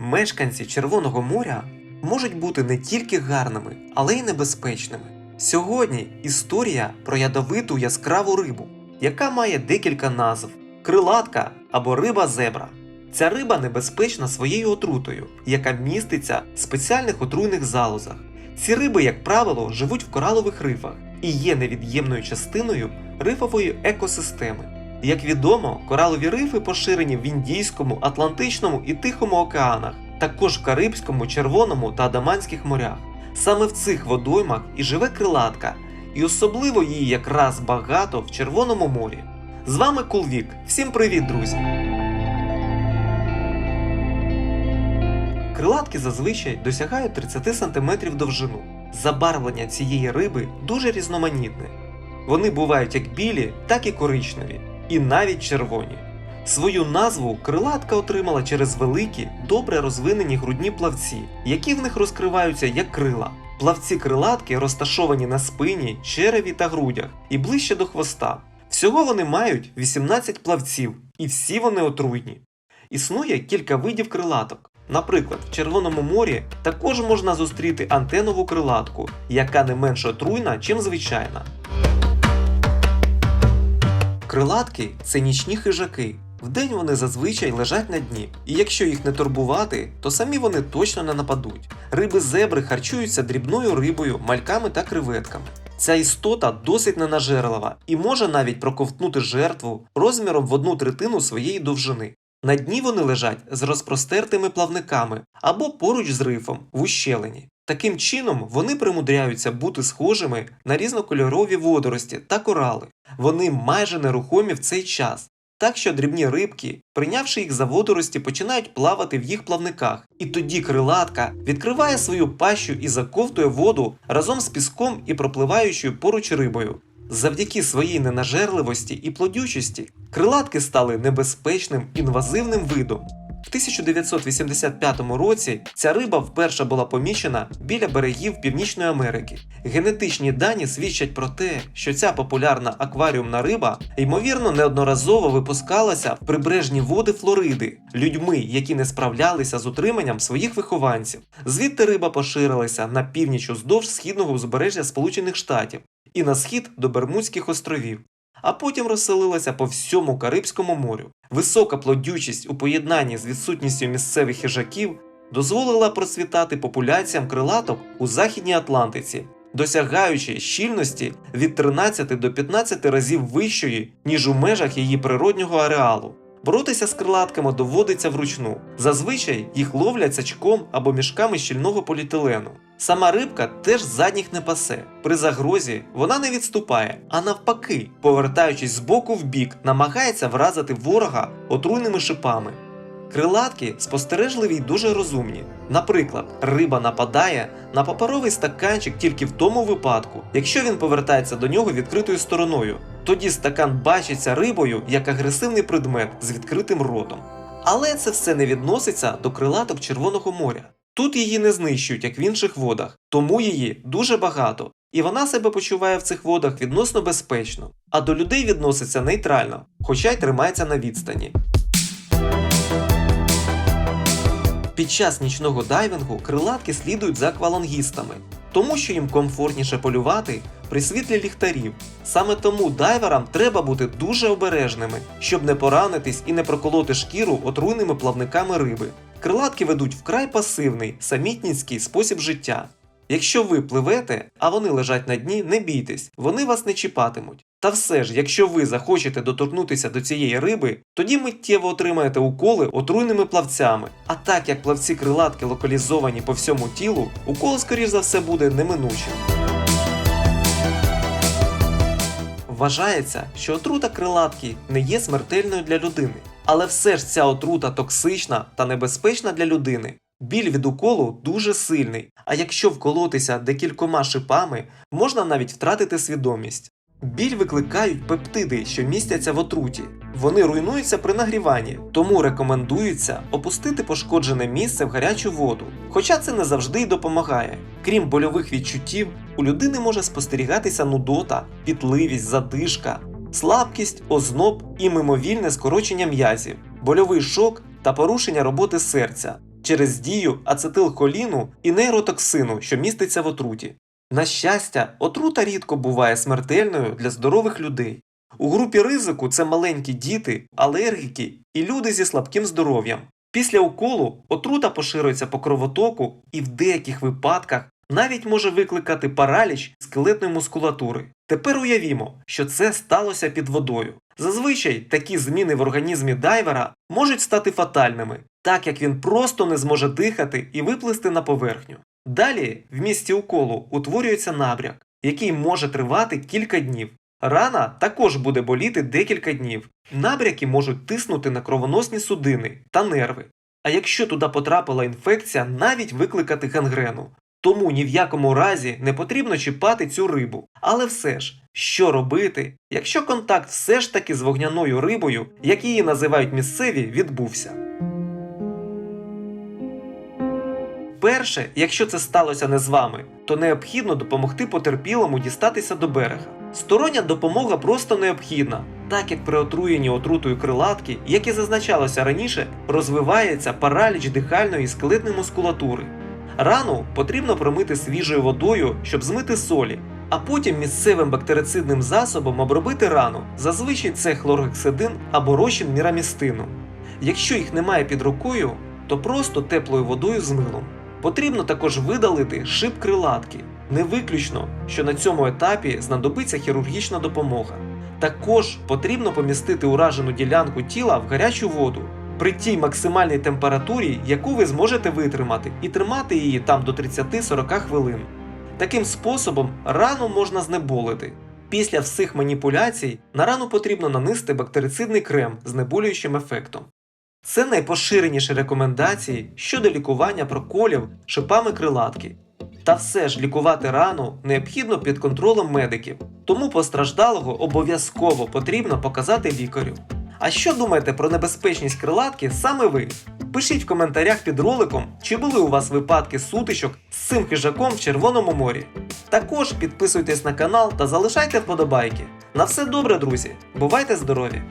Мешканці Червоного моря можуть бути не тільки гарними, але й небезпечними. Сьогодні історія про ядовиту яскраву рибу, яка має декілька назв: крилатка або риба зебра. Ця риба небезпечна своєю отрутою, яка міститься в спеціальних отруйних залозах. Ці риби, як правило, живуть в коралових рифах і є невід'ємною частиною рифової екосистеми. Як відомо, коралові рифи поширені в Індійському, Атлантичному і Тихому океанах, також в Карибському, Червоному та Адаманських морях. Саме в цих водоймах і живе крилатка, і особливо її якраз багато в Червоному морі. З вами Кулвік. Всім привіт, друзі! Крилатки зазвичай досягають 30 см довжину. Забарвлення цієї риби дуже різноманітне. Вони бувають як білі, так і коричневі, і навіть червоні. Свою назву крилатка отримала через великі, добре розвинені грудні плавці, які в них розкриваються як крила. Плавці крилатки розташовані на спині, череві та грудях і ближче до хвоста. Всього вони мають 18 плавців, і всі вони отруйні. Існує кілька видів крилаток. Наприклад, в Червоному морі також можна зустріти антенову крилатку, яка не менш отруйна, чим звичайна. Крилатки це нічні хижаки. Вдень вони зазвичай лежать на дні, і якщо їх не турбувати, то самі вони точно не нападуть. Риби зебри харчуються дрібною рибою, мальками та креветками. Ця істота досить ненажерлива і може навіть проковтнути жертву розміром в одну третину своєї довжини. На дні вони лежать з розпростертими плавниками або поруч з рифом в ущелині. Таким чином вони примудряються бути схожими на різнокольорові водорості та корали. Вони майже нерухомі в цей час. Так що дрібні рибки, прийнявши їх за водорості, починають плавати в їх плавниках, і тоді крилатка відкриває свою пащу і заковтує воду разом з піском і пропливаючою поруч рибою. Завдяки своїй ненажерливості і плодючості крилатки стали небезпечним інвазивним видом. В 1985 році ця риба вперше була помічена біля берегів Північної Америки. Генетичні дані свідчать про те, що ця популярна акваріумна риба ймовірно неодноразово випускалася в прибережні води Флориди людьми, які не справлялися з утриманням своїх вихованців. Звідти риба поширилася на північ уздовж східного узбережжя Сполучених Штатів і на схід до Бермудських островів а потім розселилася по всьому Карибському морю. Висока плодючість у поєднанні з відсутністю місцевих хижаків дозволила процвітати популяціям крилаток у Західній Атлантиці, досягаючи щільності від 13 до 15 разів вищої, ніж у межах її природнього ареалу. Боротися з крилатками доводиться вручну. Зазвичай їх ловлять сачком або мішками щільного поліетилену. Сама рибка теж задніх не пасе. При загрозі вона не відступає, а навпаки, повертаючись з боку в бік, намагається вразити ворога отруйними шипами. Крилатки спостережливі й дуже розумні. Наприклад, риба нападає на паперовий стаканчик тільки в тому випадку, якщо він повертається до нього відкритою стороною. Тоді стакан бачиться рибою як агресивний предмет з відкритим ротом. Але це все не відноситься до крилаток Червоного моря. Тут її не знищують, як в інших водах, тому її дуже багато, і вона себе почуває в цих водах відносно безпечно, а до людей відноситься нейтрально, хоча й тримається на відстані. Під час нічного дайвінгу крилатки слідують за аквалангістами, тому що їм комфортніше полювати при світлі ліхтарів. Саме тому дайверам треба бути дуже обережними, щоб не поранитись і не проколоти шкіру отруйними плавниками риби. Крилатки ведуть вкрай пасивний, самітницький спосіб життя. Якщо ви пливете, а вони лежать на дні, не бійтесь, вони вас не чіпатимуть. Та все ж, якщо ви захочете доторкнутися до цієї риби, тоді миттєво отримаєте уколи отруйними плавцями. А так як плавці крилатки локалізовані по всьому тілу, укол, скоріш за все, буде неминучим. Вважається, що отрута крилатки не є смертельною для людини, але все ж ця отрута токсична та небезпечна для людини. Біль від уколу дуже сильний, а якщо вколотися декількома шипами, можна навіть втратити свідомість. Біль викликають пептиди, що містяться в отруті. Вони руйнуються при нагріванні, тому рекомендується опустити пошкоджене місце в гарячу воду. Хоча це не завжди й допомагає. Крім больових відчуттів, у людини може спостерігатися нудота, пітливість, задишка, слабкість, озноб і мимовільне скорочення м'язів, больовий шок та порушення роботи серця. Через дію ацетилхоліну і нейротоксину, що міститься в отруті. На щастя, отрута рідко буває смертельною для здорових людей. У групі ризику це маленькі діти, алергіки і люди зі слабким здоров'ям. Після уколу отрута поширюється по кровотоку і в деяких випадках навіть може викликати параліч скелетної мускулатури. Тепер уявімо, що це сталося під водою. Зазвичай такі зміни в організмі дайвера можуть стати фатальними, так як він просто не зможе дихати і виплисти на поверхню. Далі в місці уколу утворюється набряк, який може тривати кілька днів. Рана також буде боліти декілька днів. Набряки можуть тиснути на кровоносні судини та нерви. А якщо туди потрапила інфекція, навіть викликати гангрену. Тому ні в якому разі не потрібно чіпати цю рибу. Але все ж, що робити, якщо контакт все ж таки з вогняною рибою, як її називають місцеві, відбувся? Перше, якщо це сталося не з вами, то необхідно допомогти потерпілому дістатися до берега. Стороння допомога просто необхідна, так як при отруєнні отрутою крилатки, як і зазначалося раніше, розвивається параліч дихальної і скелетної мускулатури. Рану потрібно промити свіжою водою, щоб змити солі, а потім місцевим бактерицидним засобом обробити рану, зазвичай це хлоргексидин або розчин мірамістину. Якщо їх немає під рукою, то просто теплою водою з милом. Потрібно також видалити шип крилатки. Не виключно, що на цьому етапі знадобиться хірургічна допомога. Також потрібно помістити уражену ділянку тіла в гарячу воду при тій максимальній температурі, яку ви зможете витримати, і тримати її там до 30-40 хвилин. Таким способом рану можна знеболити. Після всіх маніпуляцій на рану потрібно нанести бактерицидний крем з знеболюючим ефектом. Це найпоширеніші рекомендації щодо лікування проколів шипами крилатки. Та все ж лікувати рану необхідно під контролем медиків, тому постраждалого обов'язково потрібно показати лікарю. А що думаєте про небезпечність крилатки саме ви? Пишіть в коментарях під роликом, чи були у вас випадки сутичок з цим хижаком в Червоному морі. Також підписуйтесь на канал та залишайте вподобайки. На все добре, друзі! Бувайте здорові!